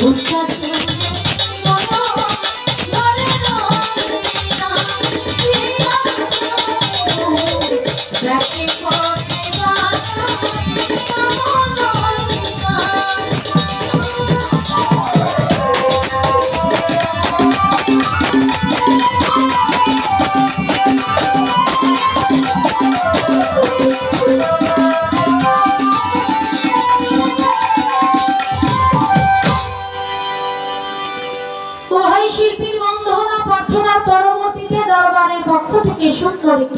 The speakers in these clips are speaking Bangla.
Busca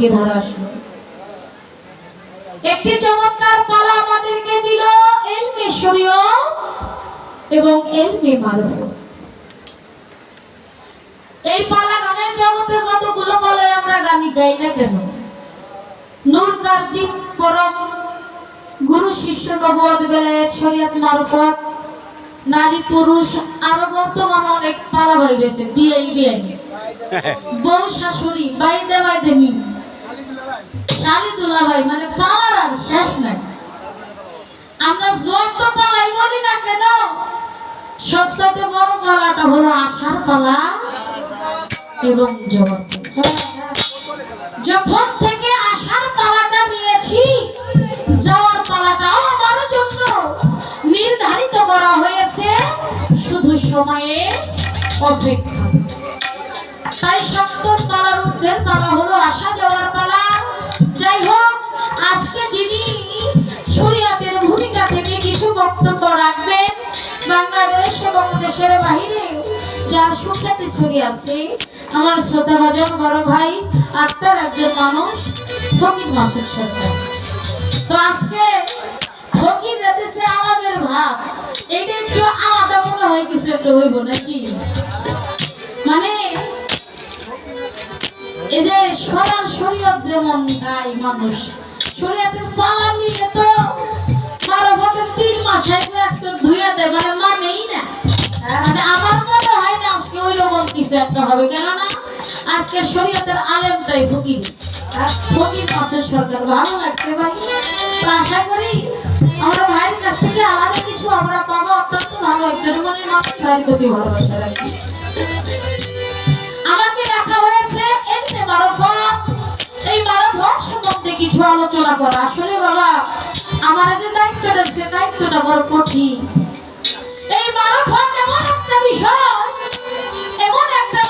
একটি ধারা একটি চমৎকার পালা আমাদেরকে দিল এলমেশ্বরীয় এবং এলমে মারুফ এই পালা গানের জগতে যতগুলো পালায় আমরা গানি গাই না কেন? নূর কারজি পরম গুরু শিষ্য নবদ বেলায়েত শরীয়ত মারফত। নারী পুরুষ আরও বর্তমানে অনেক পালা বাইরেছে বিয়ে বিয়ে বউ শাশুড়ি, বাইদে বাইদে নি মানে বড় পালাটা হলো আশার এবং যখন থেকে আশার পালাটা নিয়েছি, যাওয়ার পালাটাও আমার জন্য নির্ধারিত করা হয়েছে, শুধু সময়ে অপেক্ষা। তাই সপ্তম পালার ঊর্ধ্বের পালা হলো আসা যাওয়ার পালা যিনি ভূমিকা থেকে কিছু বক্তব্য রাখবেন। বাংলাদেশ এবং দেশের বাহিরে যার সুখ্যাতি ছড়িয়ে আছে, আমার শ্রদ্ধা ভাজন বড় ভাই আত্মার একজন মানুষ, ফকির মাসুদ সরকার। তো আজকে ফকির রাতেছে আলামের ভাব। এটা একটু আলাদা মনে হয়, কিছু একটা হইব নাকি? মানে এই যে শরীয়ত যেমন গায় মানুষ শরীয়তের পালা তিন মাসে একশো ধুয়ে দেয় মানে মানেই না। মানে আমার মনে হয় না আজকে ওই রকম কিছু একটা হবে, কেননা আজকে শরীয়তের আলেমটাই ফকির। ফকির মাসের সরকার, ভালো লাগছে ভাই। আশা করি আমরা ভাইয়ের কাছ থেকে আলাদা কিছু আমরা পাবো, অত্যন্ত ভালো একজন মানে মানুষ ভাইয়ের প্রতি ভালোবাসা রাখি। আমাকে রাখা হয়েছে, এমনি এই মারফত সম্বন্ধে কিছু আলোচনা করা। আসলে বাবা, আমার যে দায়িত্বটা, সে দায়িত্বটা বড় কঠিন। এই মারফত এমন একটা বিষয়, এমন একটা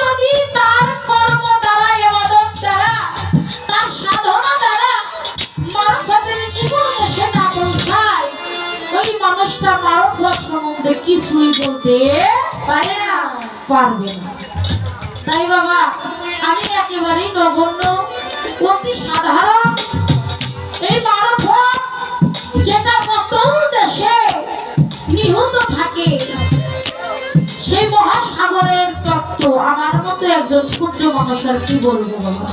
যদি তার মানুষটা সম্বন্ধে কিছুই বলতে পারে না, পারবে না। তাই বাবা, আমি একেবারেই নগণ্য। অতি সাধারণ। এই মারফত যেটা দেশে নিহত থাকে, সেই মহাসাগরের তত্ত্ব আমার মতো একজন ক্ষুদ্র মানুষ আর কি বলব বাবা?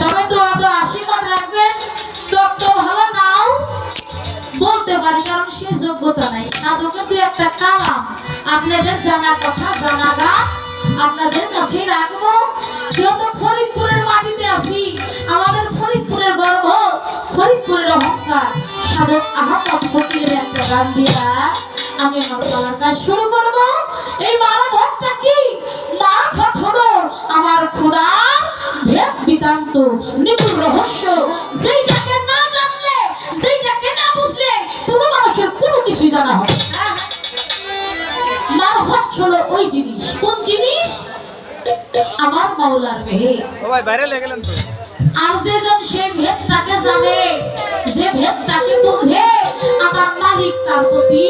তবে তো অত আশীর্বাদ রাখবেন। তত্ত্ব ভালো নাও বলতে পারি, কারণ সে যোগ্যতা নাই। সাধকের দু একটা কালাম। আপনাদের জানা কথা, জানা গান, আপনাদের কাছে রাখব। যেহেতু ফরিদপুরের মাটিতে আসি আমাদের ফরিদপুরের গর্ব, ফরিদপুরের অহংকার। সাধক আহমদ ফকিরের একটা গান দিয়া আমি আমার গলার কাজ শুরু করব। এই মানব ভক্তটা কি? মারফত হলো আমার খোদার ভেদ বিতান্ত নিপুণ রহস্য। যেইটাকে না জানলে, যেইটাকে না বুঝলে, কোনো মানুষের কোনো কিছুই জানা হবে। মারফত হলো ওই জিনিস, কোন আমার মাওলার মেহে ও ভাই বাইরে লেগে গেলেন তো। আর যেজন সেই ভেদটাকে জানে যে ভেদটাকে বুঝে আমার মালিক তার প্রতি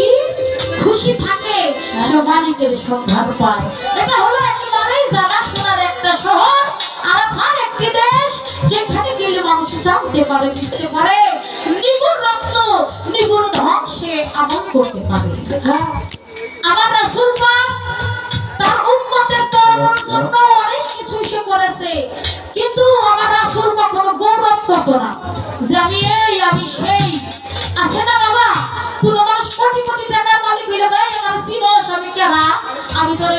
খুশি থাকে সে মালিকের সন্ধান পায়। এটা হলো একেবারেই জানাশোনার একটা শহর আর আমার একটি দেশ যেখানে গেলে মানুষ জানতে পারে বুঝতে পারে। নিগুণ রত্ন নিগুণ ধ্বংসে আমল করতে পারে। হ্যাঁ। আমার রাসূল পাক তার উম্মতের অনেক কিছু করেছে, কিন্তু আমার রাসূল গৌরব করতো না। যে আমি সেই। আছে না বাবা? কোন আমার সিনস আমি কেনা আমি তোরে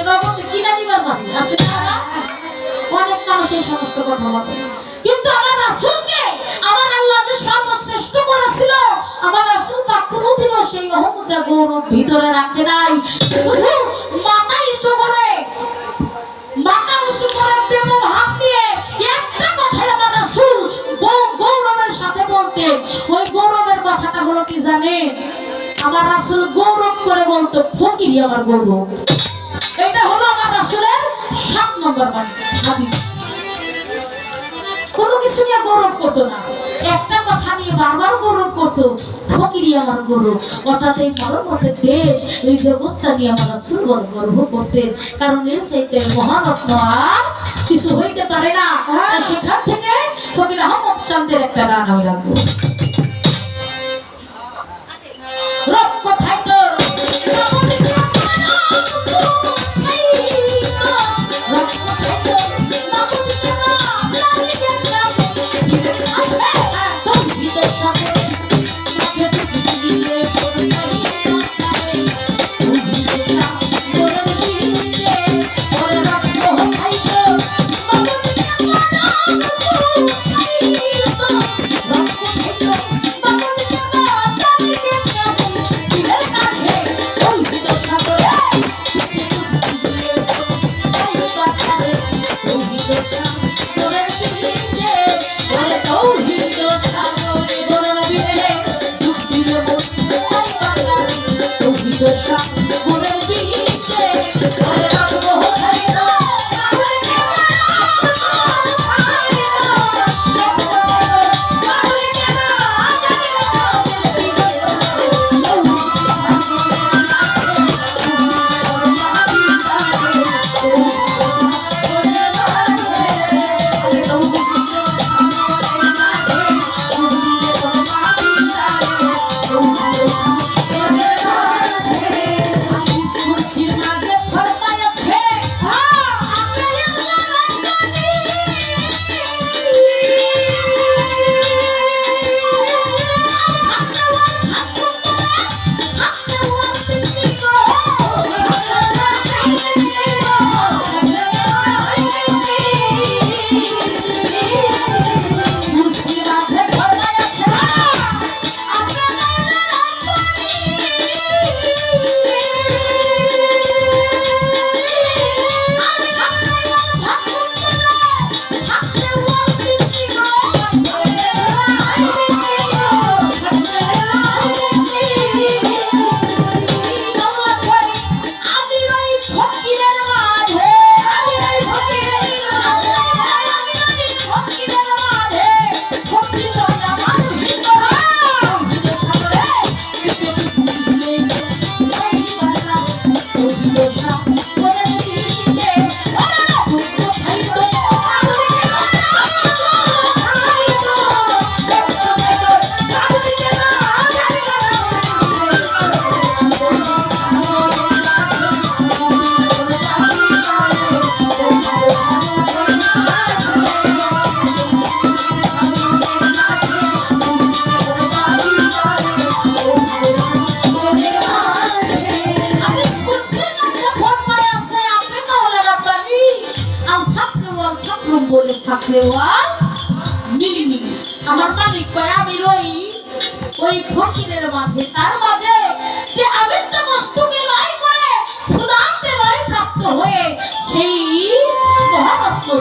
কিন্তু আমার রাসূলকে আমার আল্লাহ যে সর্বশ্রেষ্ঠ করেছিল, আমার রাসূল পাক কোনোদিনও সেই অহংকার গৌরব ভিতরে রাখে নাই। শুধু মাথা ইচ্ছু করে মাথা একটা কথাই আমার রাসূল গৌরবের সাথে বলতেন। ওই গৌরবের কথাটা হলো কি জানে আমার রাসূল গৌরব করে বলতো ফকিরি আমার গৌরব। এটা হলো আমার রাসূলের সাত নম্বর হাদিস। কোনো কিছু নিয়ে গৌরব করতো না। একটা কথা নিয়ে বারবার গৌরব করতো ফকিরি আমার গৌরব অর্থাৎ এই মরমতের দেশ এই জগৎটা নিয়ে আমার বড় গর্ব করতেন। কারণ এর সাথে মহারত্ন আর কিছু হইতে পারে না। সেখান থেকে ফকির আহমদ চান্দের একটা গান আমি রাখব। রব কোথায়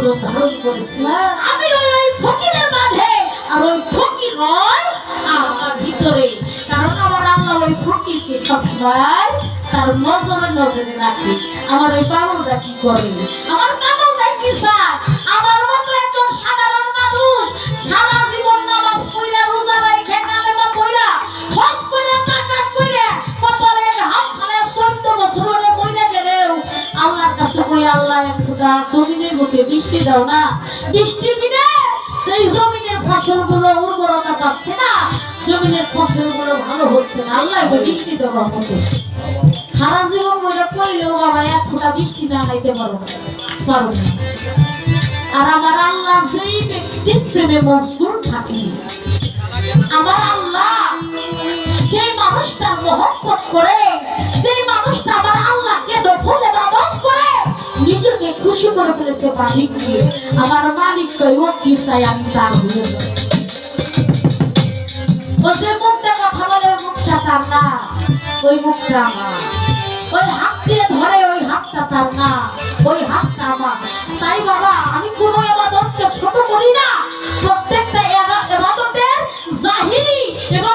মহারত্ন ধারণ করেছে আমি ওই ফকিরের মাঝে। আর ওই ফকির নয়, আমার ভিতরে। কারণ আমার আল্লাহ ওই ফকিরকে সবসময় তার নজরে নজরে রাখে। আমার ওই পাগলটা কি করে? আমার পাগলটা কি স্যার? আমার মতো খোদা, জমিনের বুকে বৃষ্টি দাও না। বৃষ্টি দিলে সেই জমিনের ফসলগুলো উর্বরতা পাচ্ছে না। জমিনের ফসলগুলো ভালো হচ্ছে না। আল্লাহ বৃষ্টি দেবো আমাকে। সারা জীবন বলে কইলেও বাবা, এক ফোঁটা বৃষ্টি না খাইতে পারো পারো না। আর আমার আল্লাহ যেই ব্যক্তির প্রেমে মজদুর থাকে, আমার আল্লাহ মানুষটা মহব্বত করে মানুষটা আল্লাহকে করে, নিজেকে খুশি করে ফেলেছে আমার মালিক আমি তার হয়ে যে মুখটা কথা বলে, ওই মুখটা তার না। ওই মুখটা আমার। ওই হাত দিয়ে ধরে, ওই হাতটা তার না। ওই হাতটা আমার। তাই বাবা, আমি কোনো এবাদতকে ছোট করি না। প্রত্যেকটা এবা- এবাদতের জাহিরি এবং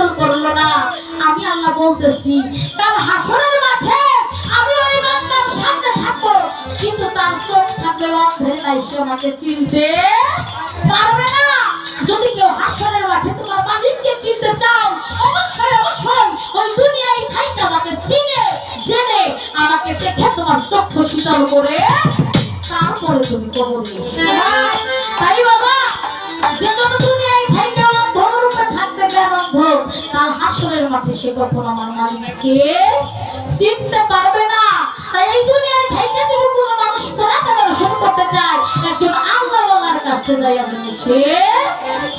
শীতল করল না। আমি আল্লাহ বলতেছি, তার হাসরের মাঠে আমি ওই বান্দার সামনে থাকব। কিন্তু তার চোখ থাকবে অন্ধের নাই, সে আমাকে চিনতে পারবে না। যদি কেউ হাসরের মাঠে তোমার মালিককে চিনতে চাও, অবশ্যই অবশ্যই ওই দুনিয়ায় থাইকে আমাকে চিনে, জেনে আমাকে দেখে তোমার চক্ষু শীতল করে তারপরে তুমি কবরে তাই বাবা যে কোনো দুনিয়ায় জ্ঞান কাল হাসরের মাঠে সে কখন আমার মালিককে চিনতে পারবে না। এই দুনিয়ায় থাইকে যদি কোনো মানুষ কোরআনকে দর্শন করতে চায়, একজন আল্লাহওয়ালার কাছে যাই আমি সে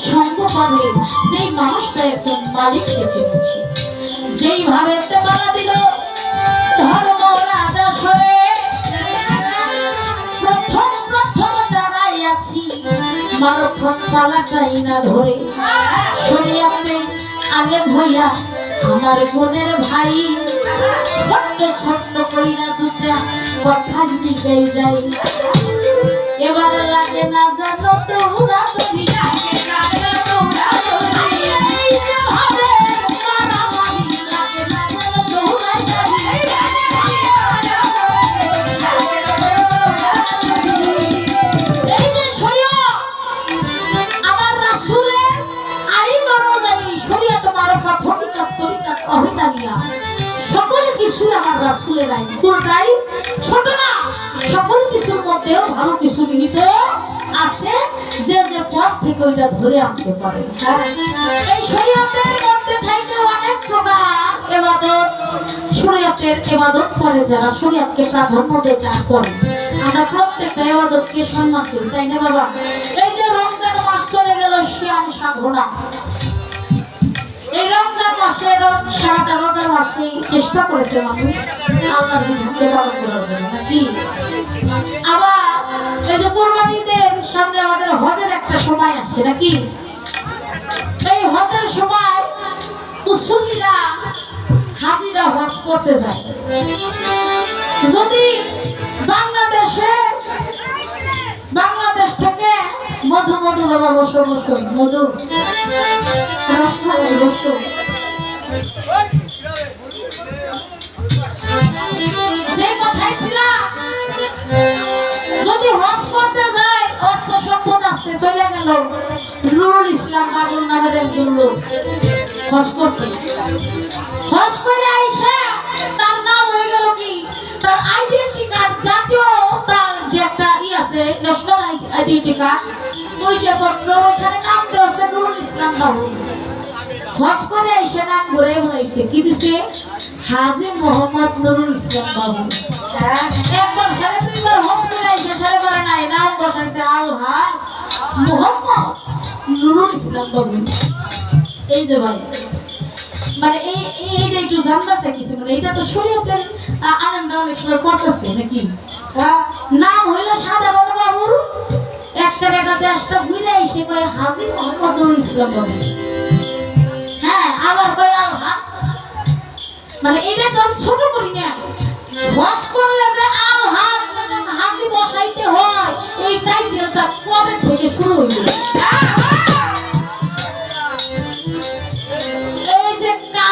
সঙ্গ পাবে। যেই মানুষটা একজন মালিককে চিনেছে। যেইভাবে তেমালা দিল, ধর্ম রাজা সরে প্রথম প্রথম দাঁড়াইয়াছি। মারফত পালাটাই না ধরে। শরীয়তে আগে ভইয়া, আমার বোনের ভাই। ছোট্ট ছোট্ট কইরা দুটা কথা দিকে যাই এবার লাগে না জানো তোরা রাসূলের আইন কোনটাই? ছোট না। সকল কিছুর মধ্যেও ভালো কিছু নিহিত আছে। যে যে পথ থেকে ওইটা ধরে আনতে পারে। এই শরীয়তের মধ্যে থেকে অনেক প্রকার এবাদত। শরীয়তের এবাদত করে যারা শরীয়তকে প্রাধান্য দেয় তারা করে। আমরা প্রত্যেকটা এবাদতকে সম্মান করি, তাই না বাবা? এই যে রমজান মাস চলে গেল, শ্যাম সাধনা এই রমজান মাসে সারাটা রমজান মাসে চেষ্টা করেছে মানুষ আল্লাহর বিধানকে পালন করার জন্য, নাকি? আবার এই যে কোরবানিদের সামনে আমাদের হজের একটা সময় আসছে, নাকি? এই হজের সময় মুসল্লিরা হাজিরা হজ করতে যায়। যদি বাংলাদেশে, বাংলাদেশ থেকে মধু মধু বাবা বসো বসো, মধু। যদি হজ করতে যায় অর্থ সম্পদ আছে চলে গেল নুরুল ইসলাম বাবুল নামের একজন লোক হজ করতে হজ করে আইসা তার নাম হয়ে গেল কি? তার আইডেন্টি কার্ড জাতীয় একটা ই আছে ন্যাশনাল আইডেন্টি কার্ড পরিচয় পত্র ওইখানে নাম দেওয়া নুরুল ইসলাম বাবু। হজ করে এসে নাম ঘুরে বলাইছে কি দিছে? হাজি মোহাম্মদ নুরুল ইসলাম বাবু। একবার সাড়ে হজ করে এসে সাড়ে নাই, নাম বসাইছে, আল হাজ মোহাম্মদ নুরুল ইসলাম বাবু। এই যে ভাই মানে এই, এই- এইটা একটু জানতে চাইছি মানে এটা তো শরীয়তের, আ- আলেমরা অনেক সময় করতেছে, নাকি? নাম হইল সাধারণ বাবুর। একটা একটা দেশটা ঘুরে এসে কয় হাজি মোহাম্মদ ইসলাম বাবু। হ্যাঁ আবার কয় আল হাস। মানে এটা তো আমি ছোট করি না। হস করলে যে আল হাস হাজি বসাইতে হয় এই টাইটেলটা কবে থেকে শুরু হইল? এই যে কাদের কেরা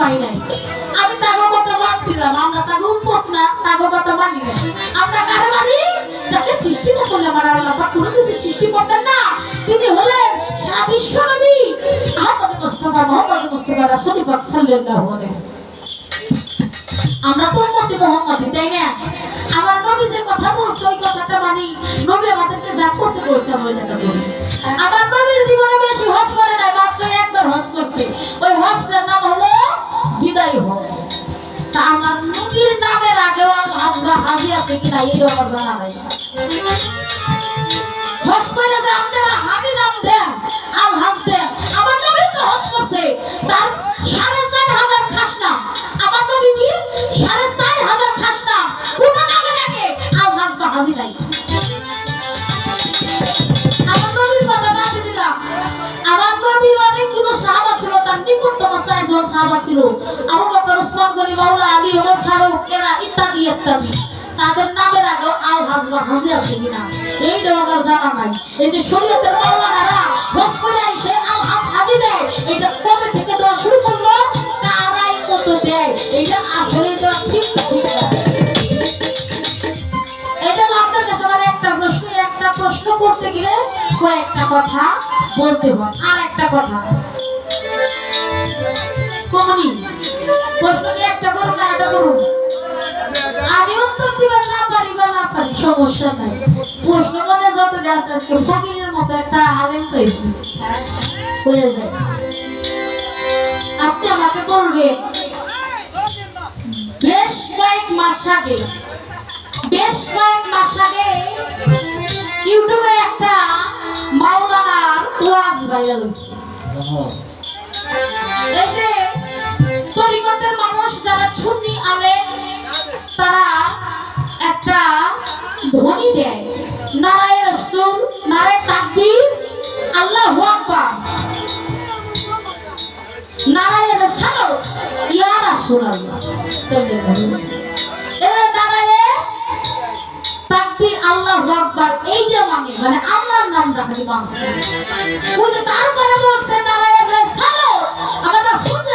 পাই নাই। আমি তাগো বাদ দিলাম, আমরা তাগো উন্মত না, তাগো মানি না আমরা কারে মানি যাকে সৃষ্টি না করলে আমার আল্লাহ পাক কোনো কিছু সৃষ্টি করতেন না। তিনি হলেন সারা বিশ্ব নবী। আহমদ মুস্তফা, মোহাম্মদ মুস্তফা রাসূল পাক সাল্লাল্লাহু আলাইহি আমরা তো উম্মতি মোহাম্মদি তাই না? আমার নবী যে কথা বলছে, ওই কথাটা মানি। নবী আমাদেরকে যা করতে বলছে, আমরা ওইটা করি আমার নবীর জীবনে বেশি হজ করে নাই, মাত্র একবার হজ করছে। ওই হজটার নাম হলো বিদায় হজ তা আমার নবীর নামে বা হাজি আছে কিনা এই আমার জানা নাই। হস করে যে আপনারা নাম দেন, আল হাজ দেন। আমার নবী তো হস করছে। তার সাড়ে চার হাজার আমার নবী কি? সাড়ে চার হাজার চারজন সাহাবা ছিল। আবু বকর ওসমান গনি মাওলা আলী, ওমর ফারুক, এরা ইত্যাদি ইত্যাদি। তাদের নামের আগে আল হাজবা হাজি আছে কিনা? এইটা আমার জানা নাই। এই যে শরীয়তের মাওলানারা হস করে আইসে আল হাজ হাজি দেয়, এটা কবে থেকে দেওয়া শুরু করল? তারাই কত দেয়? এইটা আসলে দেওয়া ঠিক ঠিক না। এটা কয়েকটা কথা বলতে হয়। আর একটা কথা। কমনি প্রশ্ন একটা করুন, না একটা করুন। আমি উত্তর দিবেন, না পারি বা না পারি, সমস্যা নাই। প্রশ্ন করে যত গাছ আজকে ফকিরের মতো একটা আলেম পেয়েছি। হয়ে যায়। আপনি আমাকে বলবেন, বেশ কয়েক মাস আগে, বেশ কয়েক মাস আগে ইউটিউবে একটা মাওলানার ওয়াজ ভাইরাল হয়েছে। এই যে যারা সুন্নি আলেম তারা একটা ধ্বনি দেয়। নারায় রসুল, নারায় তাকবীর, আল্লাহ আকবার। নারায় রসালত, ইয়া আলাইহি ওয়াসাল্লাম। এরা দাঁড়ায় তাকবীর, আল্লাহু আকবার, এইটা মানে মানে আল্লাহর নামটা খালি মানছে তারপরে বলছে নারায়ণ রাসূল যে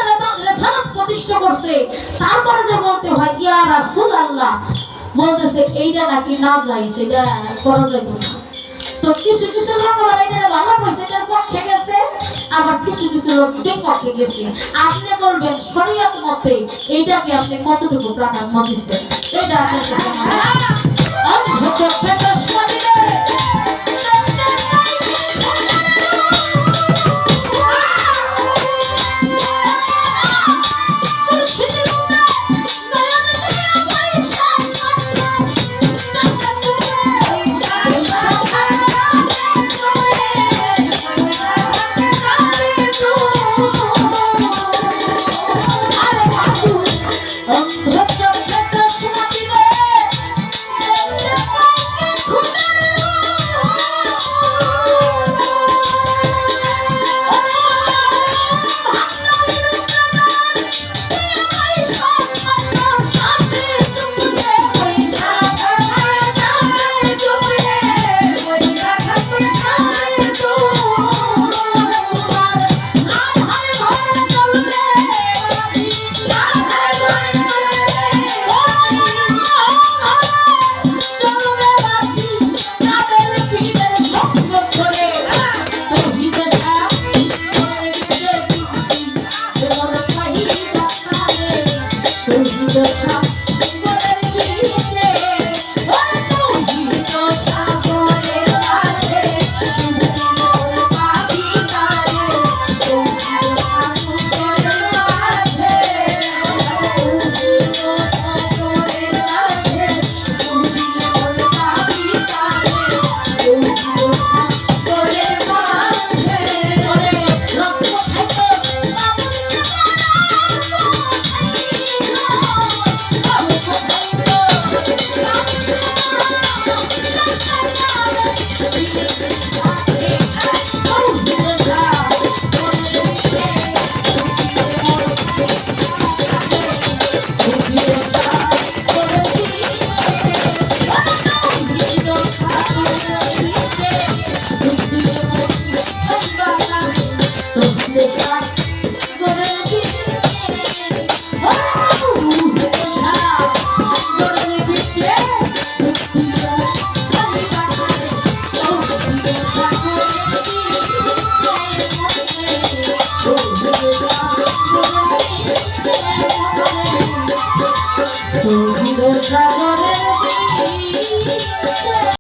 রেসালত প্রতিষ্ঠা করছে। তারপরে যে বলতে হয় রাসূল আল্লাহ বলতেছে, এইটা নাকি না যায়, সেটা করা তো কিছু কিছু লোক আবার এটা ভালো এটার পক্ষে গেছে, আবার কিছু কিছু লোক বিপক্ষে গেছে। আপনি বলবেন, শরীয়ত মতে এইটাকে আপনি কতটুকু প্রাধান্য দিচ্ছেন? এটা আপনার